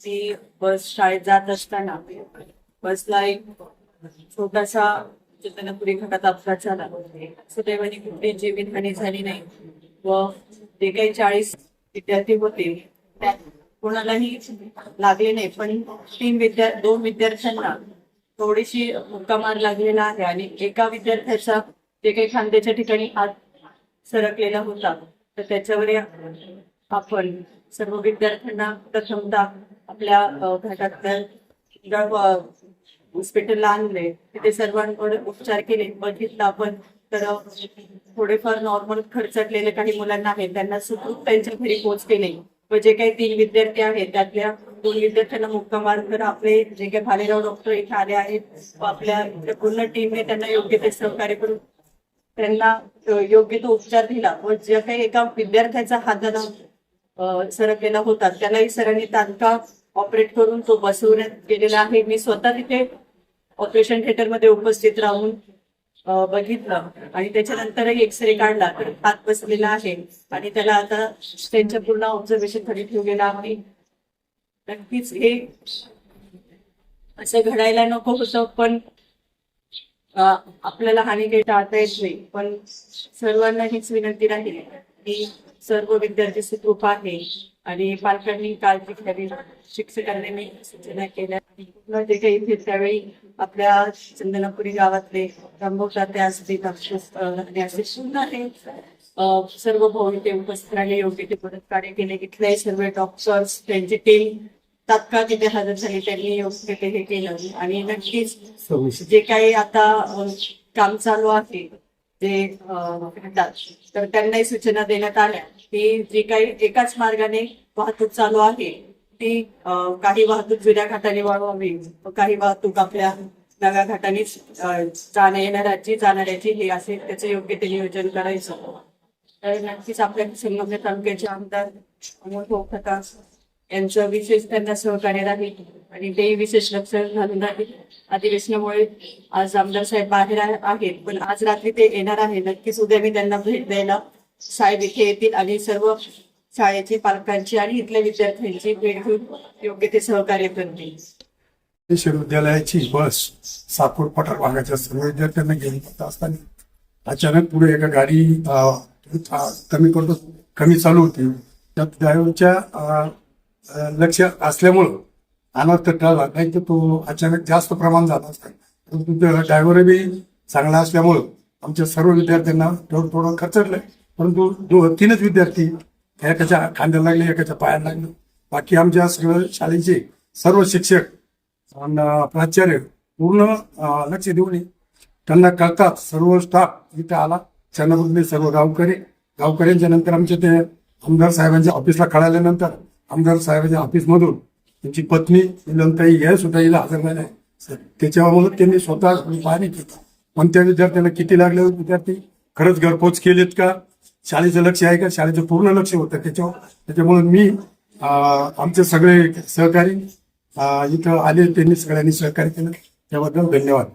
ती बस शाळेत जात असताना बसला एक छोटासा चंदनपुरी घाटात अपघात झाला. सुदैवाने कुठली जीवितहानी झाली नाही. व जे काही चाळीस विद्यार्थी होते त्यात कोणालाही लागले नाही. पण तीन विद्या दोन विद्यार्थ्यांना थोडीशी मुक्कामार लागलेला आहे आणि एका विद्यार्थ्याचा जे काही खांद्याच्या ठिकाणी हात सरकलेला होता तर त्याच्यावर आपण सर्व विद्यार्थ्यांना प्रथमतः आपल्या घाटातल्या हॉस्पिटलला आणले तिथे सर्वांकडे उपचार केले बघितलं आपण. तर थोडेफार नॉर्मल खर्चटलेले काही मुलांना आहेत त्यांना सुखरूप त्यांच्या घरी पोहोच नाही व जे काही तीन विद्यार्थी आहेत त्यातल्या दोन विद्यार्थ्यांना मुक्का तर आपले जे काही भालेराव डॉक्टर इथे आले आहेत व आपल्या पूर्ण टीमने त्यांना योग्य ते सहकार्य करून त्यांना योग्य तो उपचार दिला. व ज्या काही एका विद्यार्थ्याचा हाताला सरकलेला होता त्यालाही सरांनी तात्काळ ऑपरेट करून तो बसवण्यात गेलेला आहे. मी स्वतः तिथे ऑपरेशन थिएटरमध्ये उपस्थित राहून बघितलं आणि त्याच्यानंतरही एक्सरे काढला. तर हात बसलेला आहे आणि त्याला आता त्यांच्या पूर्ण ऑब्झर्वेशन खाली ठेवलेला आहे. नक्कीच हे असं घडायला नको होतं पण आपल्याला हानी काही टाळता येत नाही. पण सर्वांना हीच विनंती राहील की सर्व विद्यार्थी सुखरूप आहे. आणि पालकांनी काळजी घ्यावी शिक्षकांनी मी सूचना केल्या. काही इथे त्यावेळी आपल्या चंदनापुरी गावातले रामभाऊ ते असतील आणि असे सुद्धा हे अ, सर्व भाऊ इथे उपस्थित राहिले योग्य ते मदत कार्य केले. इथले सर्व डॉक्टर्स त्यांची टीम तात्काळ तिथे हजर झाली. त्यांनी योग्य ते हे केलं. आणि नक्कीच जे काही आता काम चालू आहे जे म्हणतात, तर त्यांनाही सूचना देण्यात आल्या की जी काही एकाच मार्गाने वाहतूक चालू आहे ती काही वाहतूक जुन्या घाटाने वळवावी काही वाहतूक आपल्या नव्या घाटाने जाण्या येणाऱ्याची जाणाऱ्याची हे असे त्याचं योग्य ते नियोजन करायचं. तर नक्कीच आपल्या संगमनेर तालुक्याचे आमदार अमोल यांचं विशेष त्यांना सहकार्य राहील आणि ते विशेष लक्ष घालून राहील अधिवेशनामुळे आज आमदार साहेब बाहेर आहेत. पण आज रात्री ते येणार आहे नक्कीच उद्या मी त्यांना भेट द्यायला साहेब इथे येतील आणि सर्व शाळेची पालकांची आणि इथल्या विद्यार्थ्यांची भेट घेऊन योग्य ते सहकार्य करतील. विश्वविद्यालयाची बस साकूर पठार भागाच्या सर्व विद्यार्थ्यांना घेऊन जात असताना अचानक पुढे एका गाडी कमी करतो कमी चालू होती. त्या ड्रायव्हरच्या लक्ष असल्यामुळं अनर्थ टळला नाही तर तो अचानक जास्त प्रमाण झाला असता. परंतु ड्रायव्हर बी चांगला असल्यामुळं आमच्या सर्व विद्यार्थ्यांना थोडं थोडं खचडलंय परंतु दो तीनच विद्यार्थी एकाच्या खांद्याला लागले एकाच्या पायाला लागले. बाकी आमच्या सर्व शाळेचे सर्व शिक्षक प्राचार्य पूर्ण लक्ष देऊन त्यांना कळतात सर्व स्टाफ इथे आला. त्यांना सर्व गावकरी गावकऱ्यांच्या नंतर आमच्या ते आमदार साहेबांच्या ऑफिसला कळाल्यानंतर आमदार साहेबांच्या ऑफिसमधून त्यांची पत्नी ललताई या सुद्धा इला हजर झाल्या त्याच्यामुळे त्यांनी स्वतः पाहणी केली त्या विद्यार्थ्यांना किती लागले विद्यार्थी खरंच घरपोच केलेत का? शाळेचं लक्ष आहे का? शाळेचं पूर्ण लक्ष होतं त्याच्यावर. त्याच्यामुळे मी आमचे सगळे सहकारी इथं आले त्यांनी सगळ्यांनी सहकार्य केलं. त्याबद्दल धन्यवाद.